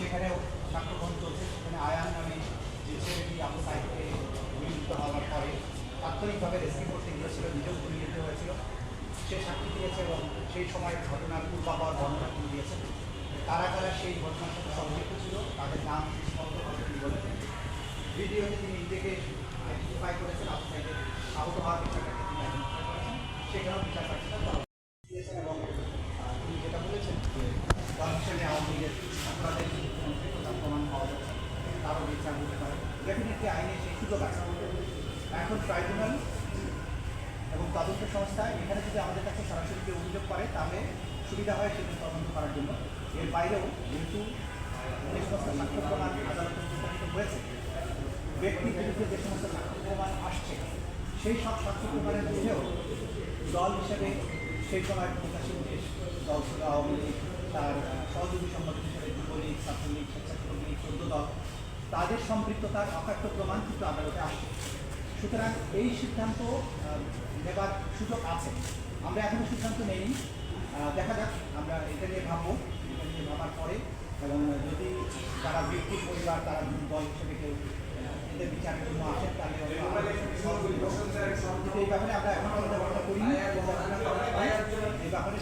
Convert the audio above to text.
সেখানেও সাক্ষ্যগ্রহণ চলছে। সেখানে আয়ান নামে যে ছেলেটি আবু সাইদকে গুলিবিদ্ধ হওয়ার পরে তাৎক্ষণিকভাবে রেস্কিউ করতে গিয়েছিল, নিজেও গুলিবিদ্ধ হয়েছিল। সে সাক্ষী দিয়েছে এবং সেই সময় ঘটনার পূর্বাপার বর্ণনা তিনি দিয়েছেন কারা কারা সেই ঘটনার সাথে সম্পৃক্ত ছিল, তাদের নাম স্পষ্টভাবে তিনি বলেছেন ভিডিওতে তিনি নিজেকে আইডেন্টিফাই করেছেন আবু সাইদের আহত হওয়ার বিষয়টাকে তিনি আইডেন্টিফাই করেছেন সেখানেও বিচার প্রার্থীরা তারা দিয়েছেন এবং আহ, তিনি যেটা বলেছেন যে দল হিসেবে আওয়ামী লীগের অপরাধের কোনো সত্যতা প্রমাণ পাওয়া যাচ্ছে বিচার পারে ডেফিনেটলি আইনে সেই সুযোগ আছে। এখন ট্রাইব্যুনাল এবং তদন্ত সংস্থা এখানে যদি আমাদের কাছে সরাসরি কেউ অভিযোগ করে, তাহলে সুবিধা হয় সেগুলো তদন্ত করার জন্য। এর বাইরেও যেহেতু যে সমস্ত সাক্ষ্য প্রমাণ আদালতে উপস্থাপিত হয়েছে ব্যক্তির বিরুদ্ধে যে সমস্ত সাক্ষ্য প্রমাণ আসছে, সেই সব সাক্ষ্য প্রমাণের মধ্যেও দল হিসেবে সেই সময় ক্ষমতাসীন যে দল ছিল। আওয়ামী লীগ, তার সহযোগী সংগঠন হিসেবে যুবলীগ, ছাত্রলীগ, স্বেচ্ছাসেবক লীগ, চোদ্দ দল তাদের সম্পৃক্ততার অকাট্য প্রমাণ কিন্তু আদালতে আসছে সুতরাং এই সিদ্ধান্ত নেবার সুযোগ আছে। আমরা এখনও সিদ্ধান্ত আহ, দেখা যাক আমরা এটা নিয়ে ভাববো। এটা নিয়ে ভাবার পরে এবং যদি তারা ব্যক্তির পরিবার তারা দল হিসেবে কেউ এদের বিচারের জন্য আসেন তাহলে এই ব্যাপারে আমরা এখন চিন্তা ভাবনা এই ব্যাপারে